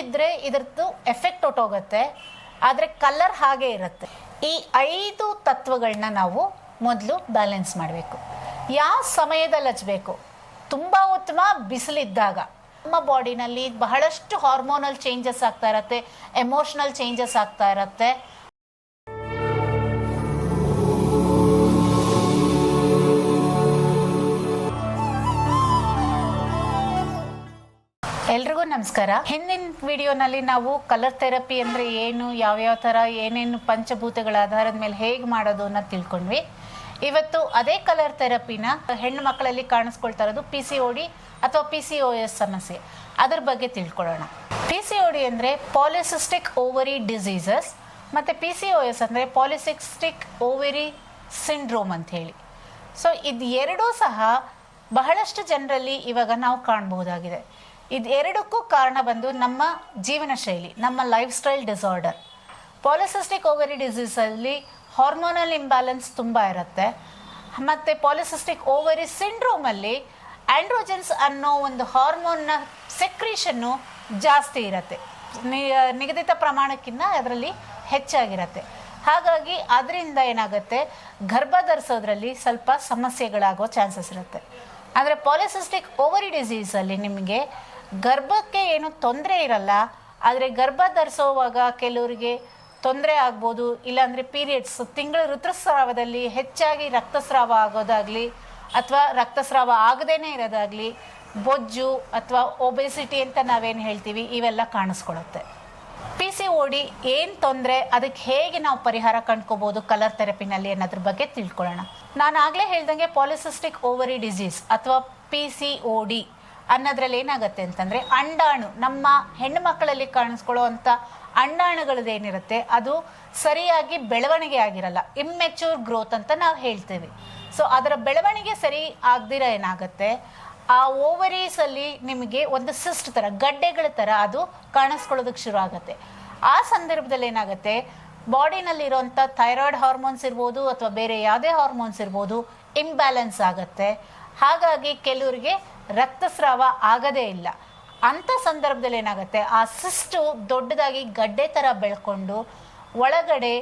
ಬಿದ್ದರೆ ಇದರದ್ದು ಎಫೆಕ್ಟ್ ಹೊಟ್ಟೋಗುತ್ತೆ ಆದರೆ ಕಲರ್ ಹಾಗೆ ಇರುತ್ತೆ. ಈ ಐದು ತತ್ವಗಳನ್ನ ನಾವು ಮೊದಲು ಬ್ಯಾಲೆನ್ಸ್ ಮಾಡಬೇಕು. ಯಾವ ಸಮಯದಲ್ಲಿ ಹಚ್ಚಬೇಕು ತುಂಬ ಉತ್ತಮ ಬಿಸಿಲಿದ್ದಾಗ. ನಮ್ಮ ಬಾಡಿನಲ್ಲಿ ಬಹಳಷ್ಟು ಹಾರ್ಮೋನಲ್ ಚೇಂಜಸ್ ಆಗ್ತಾ ಇರತ್ತೆ ಎಮೋಷನಲ್ ಚೇಂಜಸ್ ಆಗ್ತಾ ಇರತ್ತೆ. ನಮಸ್ಕಾರ. ಹಿಂದಿನ ವಿಡಿಯೋನಲ್ಲಿ ನಾವು ಕಲರ್ ಥೆರಪಿ ಅಂದರೆ ಏನು, ಯಾವ್ಯಾವ ಥರ ಏನೇನು ಪಂಚಭೂತಗಳ ಆಧಾರದ ಮೇಲೆ ಹೇಗೆ ಮಾಡೋದು ಅನ್ನೋದು ತಿಳ್ಕೊಂಡ್ವಿ. ಇವತ್ತು ಅದೇ ಕಲರ್ ಥೆರಪಿನ ಹೆಣ್ಣು ಮಕ್ಕಳಲ್ಲಿ ಕಾಣಿಸ್ಕೊಳ್ತಾ ಇರೋದು ಪಿ ಸಿ ಡಿ ಅಥವಾ ಪಿ ಸಿ ಒ ಎಸ್ ಸಮಸ್ಯೆ. ಅದ್ರ ಬಗ್ಗೆ ತಿಳ್ಕೊಳ್ಳೋಣ. ಪಿ ಸಿ ಡಿ ಅಂದರೆ ಪಾಲಿಸಿಸ್ಟಿಕ್ ಓವರಿ ಡಿಸೀಸಸ್ ಮತ್ತು ಪಿ ಸಿ ಒ ಎಸ್ ಅಂದರೆ ಪಾಲಿಸಿಸ್ಟಿಕ್ ಓವರಿ ಸಿಂಡ್ರೋಮ್ ಅಂತ ಹೇಳಿ. ಸೊ ಇದು ಎರಡೂ ಸಹ ಬಹಳಷ್ಟು ಜನರಲ್ಲಿ ಇವಾಗ ನಾವು ಕಾಣಬಹುದಾಗಿದೆ. ಇದು ಎರಡಕ್ಕೂ ಕಾರಣ ಬಂದು ನಮ್ಮ ಜೀವನ ಶೈಲಿ, ನಮ್ಮ life style disorder polycystic ovary ಡಿಸೀಸಲ್ಲಿ ಹಾರ್ಮೋನಲ್ ಇಂಬ್ಯಾಲೆನ್ಸ್ ತುಂಬ ಇರುತ್ತೆ. ಮತ್ತು ಪಾಲಿಸಿಸ್ಟಿಕ್ ಓವರಿ ಸಿಂಡ್ರೋಮಲ್ಲಿ ಆಂಡ್ರೋಜನ್ಸ್ ಅನ್ನೋ ಒಂದು ಹಾರ್ಮೋನ್ನ ಸೆಕ್ರೀಷನ್ನು ಜಾಸ್ತಿ ಇರುತ್ತೆ. ನಿಗದಿತ ಪ್ರಮಾಣಕ್ಕಿಂತ ಅದರಲ್ಲಿ ಹೆಚ್ಚಾಗಿರುತ್ತೆ. ಹಾಗಾಗಿ ಅದರಿಂದ ಏನಾಗುತ್ತೆ? ಗರ್ಭ ಧರಿಸೋದ್ರಲ್ಲಿ ಸ್ವಲ್ಪ ಸಮಸ್ಯೆಗಳಾಗೋ ಚಾನ್ಸಸ್ ಇರುತ್ತೆ. ಆದರೆ ಪಾಲಿಸಿಸ್ಟಿಕ್ ಓವರಿ ಡಿಸೀಸಲ್ಲಿ ನಿಮಗೆ ಗರ್ಭಕ್ಕೆ ಏನು ತೊಂದರೆ ಇರಲ್ಲ, ಆದರೆ ಗರ್ಭ ಧರಿಸೋವಾಗ ಕೆಲವರಿಗೆ ತೊಂದರೆ ಆಗ್ಬೋದು, ಇಲ್ಲಾಂದರೆ ಪೀರಿಯಡ್ಸ್ ತಿಂಗಳ ಋತುಸ್ರಾವದಲ್ಲಿ ಹೆಚ್ಚಾಗಿ ರಕ್ತಸ್ರಾವ ಆಗೋದಾಗಲಿ, ಅಥವಾ ರಕ್ತಸ್ರಾವ ಆಗದೇನೆ ಇರೋದಾಗಲಿ, ಬೊಜ್ಜು ಅಥವಾ ಒಬೆಸಿಟಿ ಅಂತ ನಾವೇನು ಹೇಳ್ತೀವಿ, ಇವೆಲ್ಲ ಕಾಣಿಸ್ಕೊಳುತ್ತೆ. ಪಿ ಸಿ ಓಡಿ ಏನು ತೊಂದರೆ, ಅದಕ್ಕೆ ಹೇಗೆ ನಾವು ಪರಿಹಾರ ಕಂಡ್ಕೋಬೋದು ಕಲರ್ ಥೆರಪಿನಲ್ಲಿ ಅನ್ನೋದ್ರ ಬಗ್ಗೆ ತಿಳ್ಕೊಳ್ಳೋಣ. ನಾನು ಆಗಲೇ ಹೇಳ್ದಂಗೆ ಪಾಲಿಸಿಸ್ಟಿಕ್ ಓವರಿ ಡಿಸೀಸ್ ಅಥವಾ ಪಿ ಸಿ ಓ ಡಿ ಅನ್ನೋದ್ರಲ್ಲಿ ಏನಾಗುತ್ತೆ ಅಂತಂದರೆ ಅಂಡಾಣು, ನಮ್ಮ ಹೆಣ್ಣು ಮಕ್ಕಳಲ್ಲಿ ಕಾಣಿಸ್ಕೊಳ್ಳುವಂಥ ಅಂಡಾಣುಗಳದ್ದೇನಿರುತ್ತೆ ಅದು ಸರಿಯಾಗಿ ಬೆಳವಣಿಗೆ ಆಗಿರಲ್ಲ ಇಮ್ಮೆಚ್ಯೂರ್ ಗ್ರೋತ್ ಅಂತ ನಾವು ಹೇಳ್ತೇವೆ. ಸೊ ಅದರ ಬೆಳವಣಿಗೆ ಸರಿ ಆಗದಿರ ಏನಾಗುತ್ತೆ, ಆ ಓವರೀಸಲ್ಲಿ ನಿಮಗೆ ಒಂದು ಸಿಸ್ಟ್ ತರ, ಗಡ್ಡೆಗಳ ತರ ಅದು ಕಾಣಿಸ್ಕೊಳ್ಳೋದಕ್ಕೆ ಶುರು ಆಗುತ್ತೆ. ಆ ಸಂದರ್ಭದಲ್ಲಿ ಏನಾಗುತ್ತೆ ಬಾಡಿನಲ್ಲಿ ಥೈರಾಯ್ಡ್ ಹಾರ್ಮೋನ್ಸ್ ಇರ್ಬೋದು ಅಥವಾ ಬೇರೆ ಯಾವುದೇ ಹಾರ್ಮೋನ್ಸ್ ಇರ್ಬೋದು ಇಂಬ್ಯಾಲೆನ್ಸ್ ಆಗುತ್ತೆ. ಹಾಗಾಗಿ ಕೆಲವರಿಗೆ ರಕ್ತಸ್ರಾವ ಆಗದೇ ಇಲ್ಲ. ಅಂಥ ಸಂದರ್ಭದಲ್ಲಿ ಏನಾಗುತ್ತೆ? ಆ ಸಿಸ್ಟು ದೊಡ್ಡದಾಗಿ ಗಡ್ಡೆ ಥರ ಬೆಳ್ಕೊಂಡು ಒಳಗಡೆ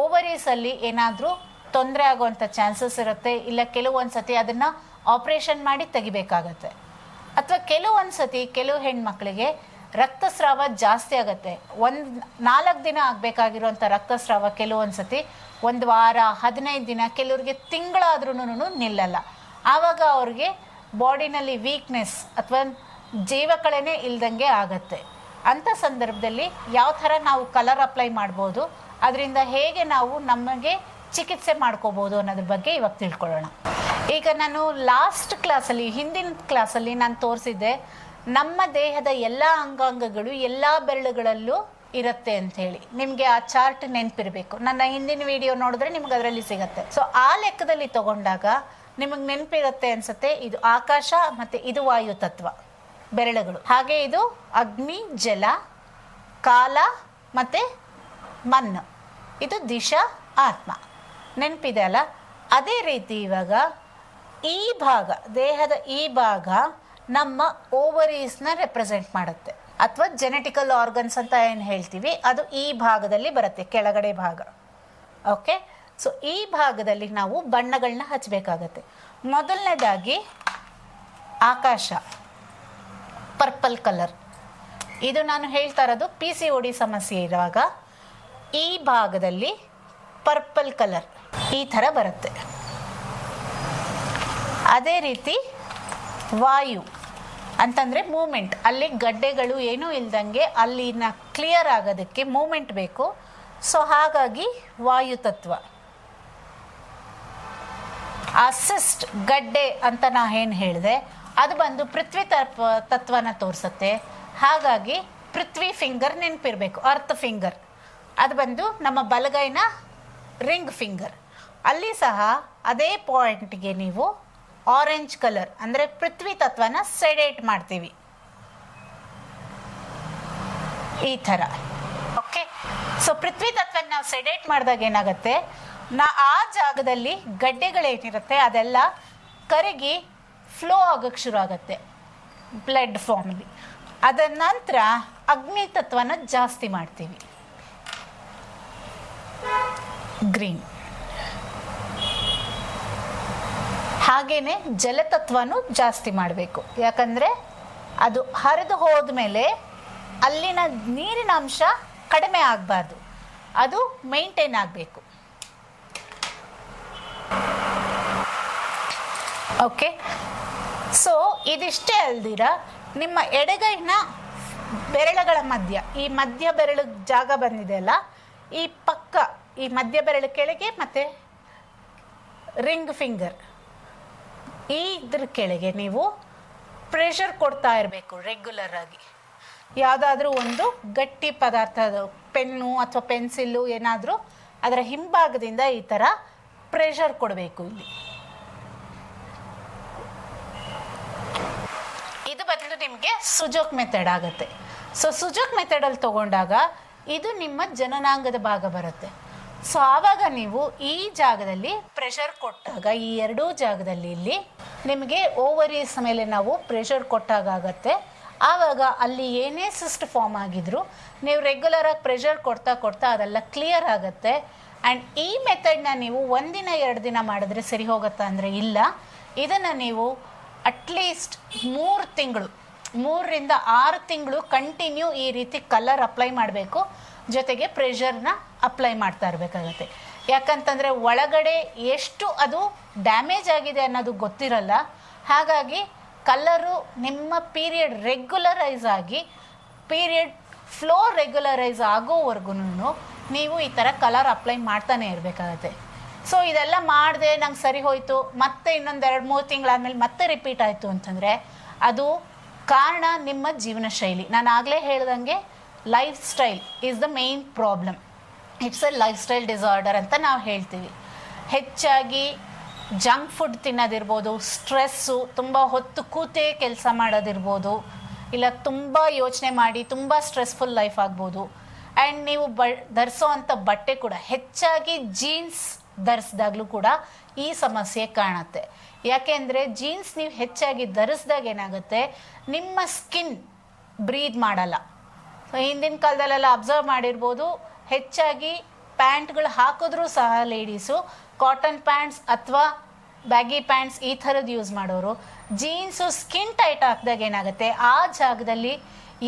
ಓವರೀಸಲ್ಲಿ ಏನಾದರೂ ತೊಂದರೆ ಆಗುವಂಥ ಚಾನ್ಸಸ್ ಇರುತ್ತೆ. ಇಲ್ಲ ಕೆಲವೊಂದು ಸತಿ ಅದನ್ನು ಆಪ್ರೇಷನ್ ಮಾಡಿ ತೆಗಿಬೇಕಾಗತ್ತೆ. ಅಥವಾ ಕೆಲವೊಂದು ಸತಿ ಕೆಲವು ಹೆಣ್ಮಕ್ಳಿಗೆ ರಕ್ತಸ್ರಾವ ಜಾಸ್ತಿ ಆಗುತ್ತೆ. ಒಂದು ನಾಲ್ಕು ದಿನ ಆಗಬೇಕಾಗಿರುವಂಥ ರಕ್ತಸ್ರಾವ ಕೆಲವೊಂದು ಸತಿ ಒಂದು ವಾರ, ಹದಿನೈದು ದಿನ, ಕೆಲವ್ರಿಗೆ ತಿಂಗಳಾದ್ರೂ ನಿಲ್ಲಲ್ಲ. ಆವಾಗ ಅವ್ರಿಗೆ ಬಾಡಿನಲ್ಲಿ ವೀಕ್ನೆಸ್ ಅಥವಾ ಜೀವಕಳೆನೆ ಇಲ್ದಂಗೆ ಆಗತ್ತೆ. ಅಂಥ ಸಂದರ್ಭದಲ್ಲಿ ಯಾವ ಥರ ನಾವು ಕಲರ್ ಅಪ್ಲೈ ಮಾಡ್ಬೋದು, ಅದರಿಂದ ಹೇಗೆ ನಾವು ನಮಗೆ ಚಿಕಿತ್ಸೆ ಮಾಡ್ಕೋಬೋದು ಅನ್ನೋದ್ರ ಬಗ್ಗೆ ಇವಾಗ ತಿಳ್ಕೊಳ್ಳೋಣ. ಈಗ ನಾನು ಲಾಸ್ಟ್ ಕ್ಲಾಸಲ್ಲಿ ಹಿಂದಿನ ಕ್ಲಾಸಲ್ಲಿ ನಾನು ತೋರಿಸಿದ್ದೆ, ನಮ್ಮ ದೇಹದ ಎಲ್ಲ ಅಂಗಾಂಗಗಳು, ಎಲ್ಲ ಬೆರಳುಗಳಲ್ಲೂ ಇರುತ್ತೆ ಅಂತ ಹೇಳಿ ನಿಮಗೆ ಆ ಚಾರ್ಟ್ ನೆನಪಿರಬೇಕು. ನನ್ನ ಹಿಂದಿನ ವಿಡಿಯೋ ನೋಡಿದ್ರೆ ನಿಮ್ಗೆ ಅದರಲ್ಲಿ ಸಿಗತ್ತೆ. ಸೊ ಆ ಲೆಕ್ಕದಲ್ಲಿ ತಗೊಂಡಾಗ ನಿಮಗೆ ನೆನಪಿರುತ್ತೆ ಅನ್ಸುತ್ತೆ, ಇದು ಆಕಾಶ ಮತ್ತೆ ಇದು ವಾಯು ತತ್ವ, ಬೆರಳುಗಳು. ಹಾಗೆ ಇದು ಅಗ್ನಿ, ಜಲ, ಕಾಲ ಮತ್ತೆ ಮಣ್ಣು. ಇದು ದಿಶಾ, ಆತ್ಮ. ನೆನಪಿದೆ ಅಲ್ಲ? ಅದೇ ರೀತಿ ಇವಾಗ ಈ ಭಾಗ, ದೇಹದ ಈ ಭಾಗ ನಮ್ಮ ಓವರೀಸ್ನ ರೆಪ್ರೆಸೆಂಟ್ ಮಾಡುತ್ತೆ. ಅಥವಾ ಜೆನೆಟಿಕಲ್ ಆರ್ಗನ್ಸ್ ಅಂತ ಏನು ಹೇಳ್ತೀವಿ, ಅದು ಈ ಭಾಗದಲ್ಲಿ ಬರುತ್ತೆ, ಕೆಳಗಡೆ ಭಾಗ. ಓಕೆ ಸೊ ಈ ಭಾಗದಲ್ಲಿ ನಾವು ಬಣ್ಣಗಳನ್ನ ಹಚ್ಚಬೇಕಾಗತ್ತೆ ಮೊದಲನೇದಾಗಿ ಆಕಾಶ ಪರ್ಪಲ್ ಕಲರ್ ಇದು ನಾನು ಹೇಳ್ತಾ ಇರೋದು ಪಿ ಸಿ ಒಡಿ ಸಮಸ್ಯೆ ಇರುವಾಗ ಈ ಭಾಗದಲ್ಲಿ ಪರ್ಪಲ್ ಕಲರ್ ಈ ಥರ ಬರುತ್ತೆ. ಅದೇ ರೀತಿ ವಾಯು ಅಂತಂದರೆ ಮೂಮೆಂಟ್ ಅಲ್ಲಿ ಗಡ್ಡೆಗಳು ಏನೂ ಇಲ್ದಂಗೆ ಅಲ್ಲಿನ ಕ್ಲಿಯರ್ ಆಗೋದಕ್ಕೆ ಮೂಮೆಂಟ್ ಬೇಕು. ಸೊ ಹಾಗಾಗಿ ವಾಯು ತತ್ವ. ಅಸಿಸ್ಟ್ ಗಡ್ಡೆ ಅಂತ ನಾ ಏನು ಹೇಳಿದೆ, ಅದು ಬಂದು ಪೃಥ್ವಿ ತತ್ವ ತತ್ವನ ತೋರಿಸುತ್ತೆ. ಹಾಗಾಗಿ ಪೃಥ್ವಿ ಫಿಂಗರ್ ನೆನಪಿರಬೇಕು ಅರ್ತ್ ಫಿಂಗರ್ ಅದು ಬಂದು ನಮ್ಮ ಬಲಗೈನ ರಿಂಗ್ ಫಿಂಗರ್ ಅಲ್ಲಿ ಸಹ ಅದೇ ಪಾಯಿಂಟ್ಗೆ ನೀವು ಆರೆಂಜ್ ಕಲರ್ ಅಂದರೆ ಪೃಥ್ವಿ ತತ್ವನ ಸೆಡೇಟ್ ಮಾಡ್ತೀವಿ. ಈ ಥರ. ಓಕೆ ಸೊ ಪೃಥ್ವಿ ತತ್ವನ ನಾವು ಸೆಡೇಟ್ ಮಾಡಿದಾಗ ಏನಾಗುತ್ತೆ? ನಾ ಆ ಜಾಗದಲ್ಲಿ ಗಡ್ಡೆಗಳೇನಿರುತ್ತೆ, ಅದೆಲ್ಲ ಕರಗಿ ಫ್ಲೋ ಆಗೋಕ್ಕೆ ಶುರು ಆಗುತ್ತೆ ಬ್ಲಡ್ ಫಾರ್ಮಲ್ಲಿ ಅದರ ನಂತರ ಅಗ್ನಿ ತತ್ವನ ಜಾಸ್ತಿ ಮಾಡ್ತೀವಿ. ಗ್ರೀನ್ ಹಾಗೇನೆ ಜಲತತ್ವನೂ ಜಾಸ್ತಿ ಮಾಡಬೇಕು. ಯಾಕಂದರೆ ಅದು ಹರಿದು ಹೋದ ಮೇಲೆ ಅಲ್ಲಿನ ನೀರಿನ ಅಂಶ ಕಡಿಮೆ ಆಗಬಾರ್ದು. ಅದು ಮೈಂಟೈನ್ ಆಗಬೇಕು. ಓಕೆ ಸೊ ಇದಿಷ್ಟೇ ಅಲ್ದಿರ, ನಿಮ್ಮ ಎಡಗೈನ ಬೆರಳುಗಳ ಮಧ್ಯ, ಈ ಮಧ್ಯ ಬೆರಳು ಜಾಗ ಬಂದಿದೆಯಲ್ಲ ಈ ಪಕ್ಕ, ಈ ಮಧ್ಯ ಬೆರಳು ಕೆಳಗೆ ಮತ್ತು ರಿಂಗ್ ಫಿಂಗರ್ ಈ ಇದ್ರ ಕೆಳಗೆ ನೀವು ಪ್ರೆಷರ್ ಕೊಡ್ತಾ ಇರಬೇಕು ರೆಗ್ಯುಲರ್ ಆಗಿ. ಯಾವುದಾದ್ರೂ ಒಂದು ಗಟ್ಟಿ ಪದಾರ್ಥ ಪೆನ್ನು ಅಥವಾ ಪೆನ್ಸಿಲ್ಲು ಏನಾದರೂ ಅದರ ಹಿಂಭಾಗದಿಂದ ಈ ಥರ ಪ್ರೆಷರ್ ಕೊಡಬೇಕು ಇಲ್ಲಿ ಇದು ಬದಲು ನಿಮಗೆ ಸುಜೋಕ್ ಮೆಥಡ್ ಆಗುತ್ತೆ. ಸೊ ಸುಜೋಕ್ ಮೆಥಡಲ್ಲಿ ತಗೊಂಡಾಗ ಇದು ನಿಮ್ಮ ಜನನಾಂಗದ ಭಾಗ ಬರುತ್ತೆ. ಸೊ ಆವಾಗ ನೀವು ಈ ಜಾಗದಲ್ಲಿ ಪ್ರೆಷರ್ ಕೊಟ್ಟಾಗ, ಈ ಎರಡೂ ಜಾಗದಲ್ಲಿ ಇಲ್ಲಿ ನಿಮಗೆ ಓವರೀಸ್ ಮೇಲೆ ನಾವು ಪ್ರೆಷರ್ ಕೊಟ್ಟಾಗ ಆಗತ್ತೆ. ಆವಾಗ ಅಲ್ಲಿ ಏನೇ ಸಿಸ್ಟ್ ಫಾರ್ಮ್ ಆಗಿದ್ರು, ನೀವು ರೆಗ್ಯುಲರಾಗಿ ಪ್ರೆಷರ್ ಕೊಡ್ತಾ ಕೊಡ್ತಾ ಅದೆಲ್ಲ ಕ್ಲಿಯರ್ ಆಗುತ್ತೆ. ಆ್ಯಂಡ್ ಈ ಮೆಥಡ್ನ ನೀವು ಒಂದಿನ, ಎರಡು ದಿನ ಮಾಡಿದ್ರೆ ಸರಿ ಹೋಗುತ್ತಾ ಅಂದರೆ ಇಲ್ಲ. ಇದನ್ನು ನೀವು ಅಟ್ಲೀಸ್ಟ್ ಮೂರು ತಿಂಗಳು ಮೂರರಿಂದ ಆರು ತಿಂಗಳು ಕಂಟಿನ್ಯೂ ಈ ರೀತಿ ಕಲರ್ ಅಪ್ಲೈ ಮಾಡಬೇಕು. ಜೊತೆಗೆ ಪ್ರೆಷರ್ನ ಅಪ್ಲೈ ಮಾಡ್ತಾ ಇರಬೇಕಾಗತ್ತೆ. ಯಾಕಂತಂದರೆ ಒಳಗಡೆ ಎಷ್ಟು ಅದು ಡ್ಯಾಮೇಜ್ ಆಗಿದೆ ಅನ್ನೋದು ಗೊತ್ತಿರಲ್ಲ. ಹಾಗಾಗಿ ಕಲರು ನಿಮ್ಮ ಪೀರಿಯಡ್ ರೆಗ್ಯುಲರೈಸ್ ಆಗಿ ಪೀರಿಯಡ್ ಫ್ಲೋ ರೆಗ್ಯುಲರೈಸ್ ಆಗೋವರೆಗೂ ನೀವು ಈ ಥರ ಕಲರ್ ಅಪ್ಲೈ ಮಾಡ್ತಾನೆ ಇರಬೇಕಾಗತ್ತೆ. ಸೊ ಇದೆಲ್ಲ ಮಾಡಿದೆ ನಂಗೆ ಸರಿ ಹೋಯಿತು, ಮತ್ತೆ ಇನ್ನೊಂದು ಎರಡು ಮೂರು ತಿಂಗಳಾದ್ಮೇಲೆ ಮತ್ತೆ ರಿಪೀಟ್ ಆಯಿತು ಅಂತಂದರೆ ಅದು ಕಾರಣ ನಿಮ್ಮ ಜೀವನ ಶೈಲಿ. ನಾನು ಆಗಲೇ ಹೇಳ್ದಂಗೆ lifestyle is the main problem it's a lifestyle disorder ಅಂತ ನಾವು ಹೇಳ್ತೀವಿ. ಹೆಚ್ಚಾಗಿ ಜಂಕ್ ಫುಡ್ ತಿನ್ನೋದಿರ್ಬೋದು ಸ್ಟ್ರೆಸ್ಸು ತುಂಬ ಹೊತ್ತು ಕೂತೇ ಕೆಲಸ ಮಾಡೋದಿರ್ಬೋದು, ಇಲ್ಲ ತುಂಬ ಯೋಚನೆ ಮಾಡಿ ತುಂಬ ಸ್ಟ್ರೆಸ್ಫುಲ್ ಲೈಫ್ ಆಗ್ಬೋದು. ಆ್ಯಂಡ್ ನೀವು ಬ, ಧರಿಸೋ ಅಂಥ ಬಟ್ಟೆ ಕೂಡ, ಹೆಚ್ಚಾಗಿ ಜೀನ್ಸ್ ಧರಿಸಿದಾಗಲೂ ಕೂಡ ಈ ಸಮಸ್ಯೆ ಕಾಣುತ್ತೆ. ಯಾಕೆಂದರೆ ಜೀನ್ಸ್ ನೀವು ಹೆಚ್ಚಾಗಿ ಧರಿಸಿದಾಗ ಏನಾಗುತ್ತೆ? ನಿಮ್ಮ ಸ್ಕಿನ್ ಬ್ರೀದ್ ಮಾಡಲ್ಲ. ಹಿಂದಿನ ಕಾಲದಲ್ಲೆಲ್ಲ ಅಬ್ಸರ್ವ್ ಮಾಡಿರ್ಬೋದು. ಹೆಚ್ಚಾಗಿ ಪ್ಯಾಂಟ್ಗಳು ಹಾಕಿದ್ರೂ ಸಹ ಲೇಡೀಸು ಕಾಟನ್ ಪ್ಯಾಂಟ್ಸ್ ಅಥವಾ ಬ್ಯಾಗಿ ಪ್ಯಾಂಟ್ಸ್ ಈ ಥರದ್ದು ಯೂಸ್ ಮಾಡೋರು. ಜೀನ್ಸು ಸ್ಕಿನ್ ಟೈಟ್ ಹಾಕಿದಾಗ ಏನಾಗುತ್ತೆ? ಆ ಜಾಗದಲ್ಲಿ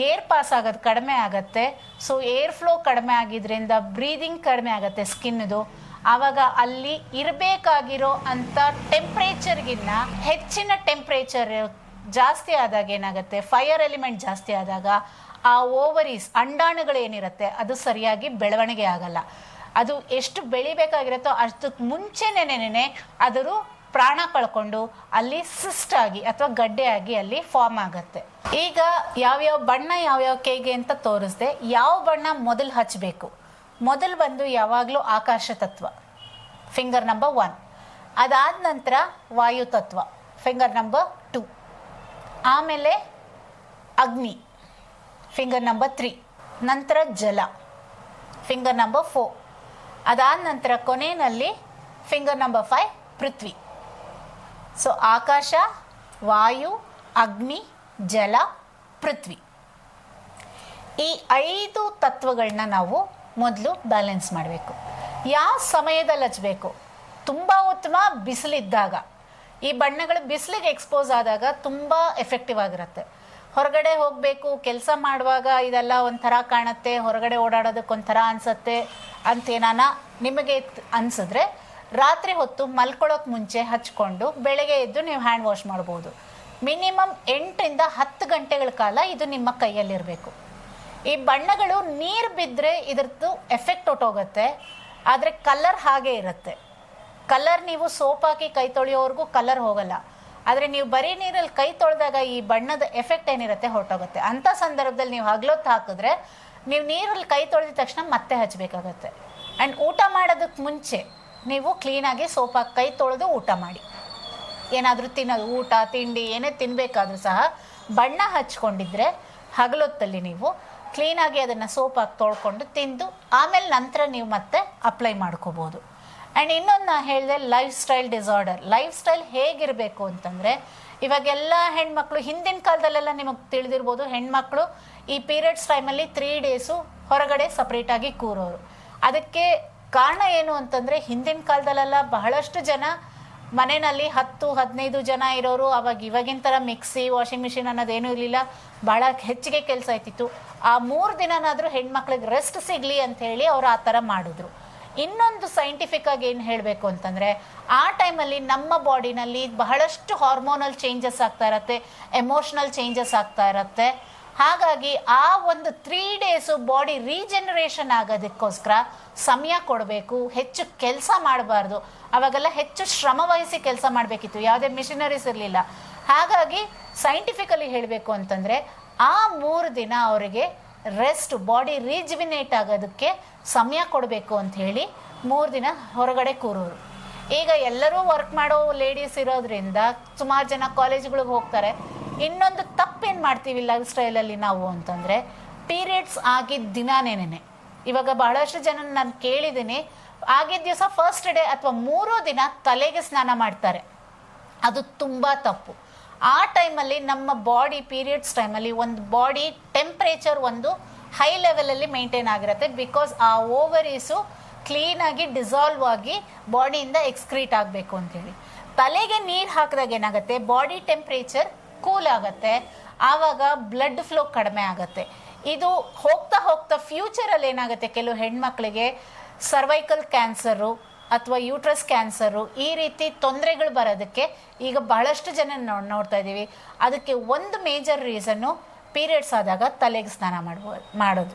ಏರ್ ಪಾಸ್ ಆಗೋದು ಕಡಿಮೆ ಆಗುತ್ತೆ. ಸೊ ಏರ್ ಫ್ಲೋ ಕಡಿಮೆ ಆಗಿದ್ದರಿಂದ ಬ್ರೀದಿಂಗ್ ಕಡಿಮೆ ಆಗುತ್ತೆ ಸ್ಕಿನ್ದು ಆವಾಗ ಅಲ್ಲಿ ಇರಬೇಕಾಗಿರೋ ಅಂಥ ಟೆಂಪ್ರೇಚರ್ಗಿನ್ನ ಹೆಚ್ಚಿನ ಟೆಂಪ್ರೇಚರ್ ಜಾಸ್ತಿ ಆದಾಗ ಏನಾಗುತ್ತೆ? ಫೈರ್ ಎಲಿಮೆಂಟ್ ಜಾಸ್ತಿ ಆದಾಗ ಆ ಓವರೀಸ್ ಅಂಡಾಣುಗಳೇನಿರುತ್ತೆ, ಅದು ಸರಿಯಾಗಿ ಬೆಳವಣಿಗೆ ಆಗಲ್ಲ. ಅದು ಎಷ್ಟು ಬೆಳಿಬೇಕಾಗಿರುತ್ತೋ ಅಷ್ಟಕ್ಕೆ ಮುಂಚೆನೇನೆ ಅದರು ಪ್ರಾಣ ಕಳ್ಕೊಂಡು ಅಲ್ಲಿ ಸಿಸ್ಟ್ ಆಗಿ ಅಥವಾ ಗಡ್ಡೆ ಆಗಿ ಅಲ್ಲಿ ಫಾರ್ಮ್ ಆಗುತ್ತೆ. ಈಗ ಯಾವ್ಯಾವ ಬಣ್ಣ ಯಾವ್ಯಾವ ಕೈಗೆ ಅಂತ ತೋರಿಸ್ದೆ, ಯಾವ ಬಣ್ಣ ಮೊದಲು ಹಚ್ಚಬೇಕು ಮೊದಲು ಬಂದು ಯಾವಾಗಲೂ ಆಕಾಶ ತತ್ವ ಫಿಂಗರ್ ನಂಬರ್ ಒನ್ ಅದಾದ ನಂತರ ವಾಯು ತತ್ವ ಫಿಂಗರ್ ನಂಬರ್ ಟು ಆಮೇಲೆ ಅಗ್ನಿ ಫಿಂಗರ್ ನಂಬರ್ ತ್ರೀ ನಂತರ ಜಲ ಫಿಂಗರ್ ನಂಬರ್ ಫೋರ್ ಅದಾದ ನಂತರ ಕೊನೆಯಲ್ಲಿ ಫಿಂಗರ್ ನಂಬರ್ ಫೈವ್ ಪೃಥ್ವಿ. ಸೊ ಆಕಾಶ, ವಾಯು, ಅಗ್ನಿ, ಜಲ, ಪೃಥ್ವಿ. ಈ ಐದು ತತ್ವಗಳನ್ನ ನಾವು ಮೊದಲು ಬ್ಯಾಲೆನ್ಸ್ ಮಾಡಬೇಕು. ಯಾವ ಸಮಯದಲ್ಲಿ ಹಚ್ಚಬೇಕು ತುಂಬ ಉತ್ತಮ ಬಿಸಿಲಿದ್ದಾಗ. ಈ ಬಣ್ಣಗಳು ಬಿಸಿಲಿಗೆ ಎಕ್ಸ್ಪೋಸ್ ಆದಾಗ ತುಂಬ ಎಫೆಕ್ಟಿವ್ ಆಗಿರುತ್ತೆ. ಹೊರಗಡೆ ಹೋಗಬೇಕು, ಕೆಲಸ ಮಾಡುವಾಗ ಇದೆಲ್ಲ ಒಂಥರ ಕಾಣುತ್ತೆ, ಹೊರಗಡೆ ಓಡಾಡೋದಕ್ಕೆ ಒಂಥರ ಅನಿಸುತ್ತೆ ಅಂತೇನಾನ ನಿಮಗೆ ಅನಿಸಿದ್ರೆ ರಾತ್ರಿ ಹೊತ್ತು ಮಲ್ಕೊಳ್ಳೋಕೆ ಮುಂಚೆ ಹಚ್ಕೊಂಡು ಬೆಳಗ್ಗೆ ಎದ್ದು ನೀವು ಹ್ಯಾಂಡ್ ವಾಶ್ ಮಾಡ್ಬೋದು. ಮಿನಿಮಮ್ ಎಂಟರಿಂದ ಹತ್ತು ಗಂಟೆಗಳ ಕಾಲ ಇದು ನಿಮ್ಮ ಕೈಯಲ್ಲಿರಬೇಕು. ಈ ಬಣ್ಣಗಳು ನೀರು ಬಿದ್ದರೆ ಇದ್ರದ್ದು ಎಫೆಕ್ಟ್ ಹೊಟ್ಟೋಗುತ್ತೆ ಆದರೆ ಕಲರ್ ಹಾಗೆ ಇರುತ್ತೆ. ಕಲರ್ ನೀವು ಸೋಪ್ ಹಾಕಿ ಕೈ ತೊಳೆಯೋವರೆಗೂ ಕಲರ್ ಹೋಗಲ್ಲ. ಆದರೆ ನೀವು ಬರೀ ನೀರಲ್ಲಿ ಕೈ ತೊಳೆದಾಗ ಈ ಬಣ್ಣದ ಎಫೆಕ್ಟ್ ಏನಿರುತ್ತೆ ಹೊರಟೋಗುತ್ತೆ. ಅಂಥ ಸಂದರ್ಭದಲ್ಲಿ ನೀವು ಹಗ್ಲೊತ್ತು ಹಾಕಿದ್ರೆ ನೀವು ನೀರಲ್ಲಿ ಕೈ ತೊಳೆದ ತಕ್ಷಣ ಮತ್ತೆ ಹಚ್ಚಬೇಕಾಗತ್ತೆ ಆ್ಯಂಡ್ ಊಟ ಮಾಡೋದಕ್ಕೆ ಮುಂಚೆ ನೀವು ಕ್ಲೀನಾಗಿ ಸೋಪ್ ಹಾಕಿ ಕೈ ತೊಳೆದು ಊಟ ಮಾಡಿ. ಏನಾದರೂ ತಿನ್ನೋದು, ಊಟ, ತಿಂಡಿ, ಏನೇ ತಿನ್ನಬೇಕಾದ್ರೂ ಸಹ ಬಣ್ಣ ಹಚ್ಕೊಂಡಿದ್ರೆ ಹಗಲೊತ್ತಲ್ಲಿ ನೀವು ಕ್ಲೀನಾಗಿ ಅದನ್ನು ಸೋಪ್ ಹಾಕಿ ತೊಳ್ಕೊಂಡು ತಿಂದು, ಆಮೇಲೆ ನಂತರ ನೀವು ಮತ್ತೆ ಅಪ್ಲೈ ಮಾಡ್ಕೋಬೋದು. ಆ್ಯಂಡ್ ಇನ್ನೊಂದು ನಾ ಹೇಳಿದೆ life style disorder life style ಹೇಗಿರಬೇಕು ಅಂತಂದರೆ, ಇವಾಗೆಲ್ಲ ಹೆಣ್ಮಕ್ಳು, ಹಿಂದಿನ ಕಾಲದಲ್ಲೆಲ್ಲ ನಿಮಗೆ ತಿಳಿದಿರ್ಬೋದು, ಹೆಣ್ಮಕ್ಳು ಈ ಪೀರಿಯಡ್ಸ್ ಟೈಮಲ್ಲಿ ತ್ರೀ ಡೇಸು ಹೊರಗಡೆ ಸಪ್ರೇಟಾಗಿ ಕೂರೋರು. ಅದಕ್ಕೆ ಕಾರಣ ಏನು ಅಂತಂದರೆ, ಹಿಂದಿನ ಕಾಲದಲ್ಲೆಲ್ಲ ಬಹಳಷ್ಟು ಜನ ಮನೆಯಲ್ಲಿ ಹತ್ತು, ಹದಿನೈದು ಜನ ಇರೋರು ಅವಾಗ ಇವಾಗಿನ ಥರ ಮಿಕ್ಸಿ ವಾಷಿಂಗ್ ಮಿಷಿನ್ ಅನ್ನೋದೇನೂ ಇರಲಿಲ್ಲ. ಭಾಳ ಹೆಚ್ಚಿಗೆ ಕೆಲಸ ಆಯ್ತಿತ್ತು. ಆ ಮೂರು ದಿನನಾದರೂ ಹೆಣ್ಮಕ್ಳಿಗೆ ರೆಸ್ಟ್ ಸಿಗಲಿ ಅಂತ ಹೇಳಿ ಅವ್ರು ಆ ಥರ ಮಾಡಿದ್ರು. ಇನ್ನೊಂದು ಸೈಂಟಿಫಿಕ್ ಆಗಿ ಏನು ಹೇಳಬೇಕು ಅಂತಂದರೆ, ಆ ಟೈಮಲ್ಲಿ ನಮ್ಮ ಬಾಡಿನಲ್ಲಿ ಬಹಳಷ್ಟು ಹಾರ್ಮೋನಲ್ ಚೇಂಜಸ್ ಆಗ್ತಾ ಇರತ್ತೆ ಎಮೋಷ್ನಲ್ ಚೇಂಜಸ್ ಆಗ್ತಾ ಇರತ್ತೆ. ಹಾಗಾಗಿ ಆ ಒಂದು ತ್ರೀ ಡೇಸು ಬಾಡಿ ರೀಜನರೇಷನ್ ಆಗೋದಕ್ಕೋಸ್ಕರ ಸಮಯ ಕೊಡಬೇಕು, ಹೆಚ್ಚು ಕೆಲಸ ಮಾಡಬಾರ್ದು. ಅವಾಗೆಲ್ಲ ಹೆಚ್ಚು ಶ್ರಮ ವಹಿಸಿ ಕೆಲಸ ಮಾಡಬೇಕಿತ್ತು, ಯಾವುದೇ ಮಿಷಿನರೀಸ್ ಇರಲಿಲ್ಲ. ಹಾಗಾಗಿ ಸೈಂಟಿಫಿಕಲಿ ಹೇಳಬೇಕು ಅಂತಂದರೆ ಆ ಮೂರು ದಿನ ಅವರಿಗೆ ರೆಸ್ಟ್ ಬಾಡಿ ರೀಜುವಿನೇಟ್ ಆಗೋದಕ್ಕೆ ಸಮಯ ಕೊಡಬೇಕು ಅಂತ ಹೇಳಿ ಮೂರು ದಿನ ಹೊರಗಡೆ ಕೂರೋರು. ಈಗ ಎಲ್ಲರೂ ವರ್ಕ್ ಮಾಡೋ ಲೇಡೀಸ್ ಇರೋದ್ರಿಂದ ಸುಮಾರು ಜನ ಕಾಲೇಜ್ಗಳಿಗೆ ಹೋಗ್ತಾರೆ. ಇನ್ನೊಂದು ತಪ್ಪೇನು ಮಾಡ್ತೀವಿ ಲೈಫ್ ಸ್ಟೈಲಲ್ಲಿ ನಾವು ಅಂತಂದರೆ ಪೀರಿಯಡ್ಸ್ ಆಗಿದ್ದ ದಿನಾನೇನೆ ಇವಾಗ ಬಹಳಷ್ಟು ಜನ ನಾನು ಕೇಳಿದ್ದೀನಿ ಆಗಿದ್ದ ದಿವಸ ಫಸ್ಟ್ ಡೇ ಅಥವಾ ಮೂರೋ ದಿನ ತಲೆಗೆ ಸ್ನಾನ ಮಾಡ್ತಾರೆ. ಅದು ತುಂಬ ತಪ್ಪು. ಆ ಟೈಮಲ್ಲಿ ನಮ್ಮ ಬಾಡಿ ಪೀರಿಯಡ್ಸ್ ಟೈಮಲ್ಲಿ ಒಂದು ಬಾಡಿ ಟೆಂಪ್ರೇಚರ್ ಒಂದು ಹೈ ಲೆವೆಲಲ್ಲಿ ಮೇಂಟೈನ್ ಆಗಿರುತ್ತೆ ಬಿಕಾಸ್ ಆ ಓವರೀಸು ಕ್ಲೀನಾಗಿ ಡಿಸಾಲ್ವ್ ಆಗಿ ಬಾಡಿಯಿಂದ ಎಕ್ಸ್ಕ್ರೀಟ್ ಆಗಬೇಕು ಅಂತೇಳಿ ತಲೆಗೆ ನೀರು ಹಾಕಿದಾಗ ಏನಾಗುತ್ತೆ? ಬಾಡಿ ಟೆಂಪ್ರೇಚರ್ ಕೂಲ್ ಆಗುತ್ತೆ. ಆವಾಗ ಬ್ಲಡ್ ಫ್ಲೋ ಕಡಿಮೆ ಆಗುತ್ತೆ. ಇದು ಹೋಗ್ತಾ ಹೋಗ್ತಾ ಫ್ಯೂಚರಲ್ಲಿ ಏನಾಗುತ್ತೆ? ಕೆಲವು ಹೆಣ್ಮಕ್ಳಿಗೆ ಸರ್ವೈಕಲ್ ಕ್ಯಾನ್ಸರು ಅಥವಾ ಯೂಟ್ರಸ್ ಕ್ಯಾನ್ಸರು ಈ ರೀತಿ ತೊಂದರೆಗಳು ಬರೋದಕ್ಕೆ ಈಗ ಬಹಳಷ್ಟು ಜನ ನೋಡಿ ನೋಡ್ತಾ ಇದ್ದೀವಿ. ಅದಕ್ಕೆ ಒಂದು ಮೇಜರ್ ರೀಸನ್ನು ಪೀರಿಯಡ್ಸ್ ಆದಾಗ ತಲೆಗೆ ಸ್ನಾನ ಮಾಡ್ಬೋದು ಮಾಡೋದು.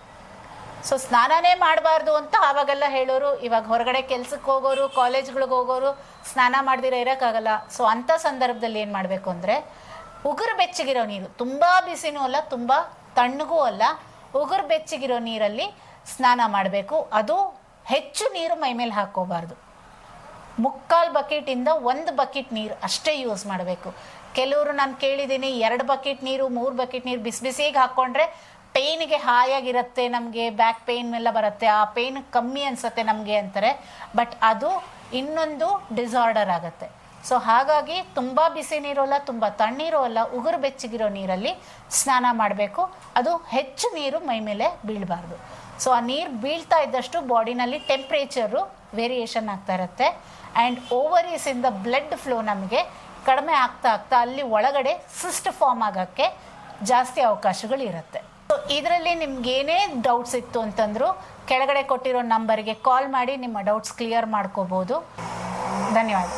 ಸೊ ಸ್ನಾನನೇ ಮಾಡಬಾರ್ದು ಅಂತ ಆವಾಗೆಲ್ಲ ಹೇಳೋರು, ಇವಾಗ ಹೊರಗಡೆ ಕೆಲ್ಸಕ್ಕೆ ಹೋಗೋರು ಕಾಲೇಜ್ಗಳಿಗೆ ಹೋಗೋರು, ಸ್ನಾನ ಮಾಡ್ದಿರ ಇರೋಕ್ಕಾಗಲ್ಲ. ಸೊ ಅಂಥ ಸಂದರ್ಭದಲ್ಲಿ ಏನು ಮಾಡಬೇಕು ಅಂದರೆ ಉಗುರು ಬೆಚ್ಚಗಿರೋ ನೀರು. ತುಂಬ ಬಿಸಿನೂ ಅಲ್ಲ, ತುಂಬ ತಣ್ಣಗೂ ಅಲ್ಲ. ಉಗುರು ಬೆಚ್ಚಗಿರೋ ನೀರಲ್ಲಿ ಸ್ನಾನ ಮಾಡಬೇಕು. ಅದು ಹೆಚ್ಚು ನೀರು ಮೈ ಮೇಲೆ ಹಾಕೋಬಾರ್ದು ಮುಕ್ಕಾಲು ಬಕೆಟಿಂದ ಒಂದು ಬಕೆಟ್ ನೀರು ಅಷ್ಟೇ ಯೂಸ್ ಮಾಡಬೇಕು. ಕೆಲವರು ನಾನು ಕೇಳಿದ್ದೀನಿ ಎರಡು ಬಕೆಟ್ ನೀರು, ಮೂರು ಬಕೆಟ್ ನೀರು ಬಿಸಿ ಬಿಸಿಗೆ ಹಾಕ್ಕೊಂಡ್ರೆ ಪೇಯ್ನಿಗೆ ಹಾಯಾಗಿರುತ್ತೆ, ನಮಗೆ ಬ್ಯಾಕ್ ಪೇಯ್ನ್ ಎಲ್ಲ ಬರುತ್ತೆ. ಆ ಪೇಯ್ನ್ ಕಮ್ಮಿ ಅನಿಸುತ್ತೆ ನಮಗೆ ಅಂತಾರೆ. ಬಟ್ ಅದು ಇನ್ನೊಂದು ಡಿಸಾರ್ಡರ್ ಆಗುತ್ತೆ. ಸೊ ಹಾಗಾಗಿ ತುಂಬ ಬಿಸಿ ನೀರು ಅಲ್ಲ ತುಂಬ ತಣ್ಣೀರು ಅಲ್ಲ, ಉಗುರು ಬೆಚ್ಚಗಿರೋ ನೀರಲ್ಲಿ ಸ್ನಾನ ಮಾಡಬೇಕು. ಅದು ಹೆಚ್ಚು ನೀರು ಮೈ ಮೇಲೆ ಬೀಳಬಾರ್ದು. ಸೊ ಆ ನೀರು ಬೀಳ್ತಾ ಇದ್ದಷ್ಟು ಬಾಡಿನಲ್ಲಿ ಟೆಂಪ್ರೇಚರು ವೇರಿಯೇಷನ್ ಆಗ್ತಾ ಇರುತ್ತೆ. ಆ್ಯಂಡ್ ಓವರೀಸಿಂದ ಬ್ಲಡ್ ಫ್ಲೋ ನಮಗೆ ಕಡಿಮೆ ಆಗ್ತಾ ಆಗ್ತಾ ಅಲ್ಲಿ ಒಳಗಡೆ ಸಿಸ್ಟ್ ಫಾರ್ಮ್ ಆಗೋಕ್ಕೆ ಜಾಸ್ತಿ ಅವಕಾಶಗಳಿರುತ್ತೆ ಸೊ ಇದರಲ್ಲಿ ನಿಮ್ಗೆ ಏನೇ ಡೌಟ್ಸ್ ಇತ್ತು ಅಂತಂದ್ರು ಕೆಳಗಡೆ ಕೊಟ್ಟಿರೋ ನಂಬರ್ಗೆ ಕಾಲ್ ಮಾಡಿ ನಿಮ್ಮ ಡೌಟ್ಸ್ ಕ್ಲಿಯರ್ ಮಾಡ್ಕೋಬೋದು. ಧನ್ಯವಾದ.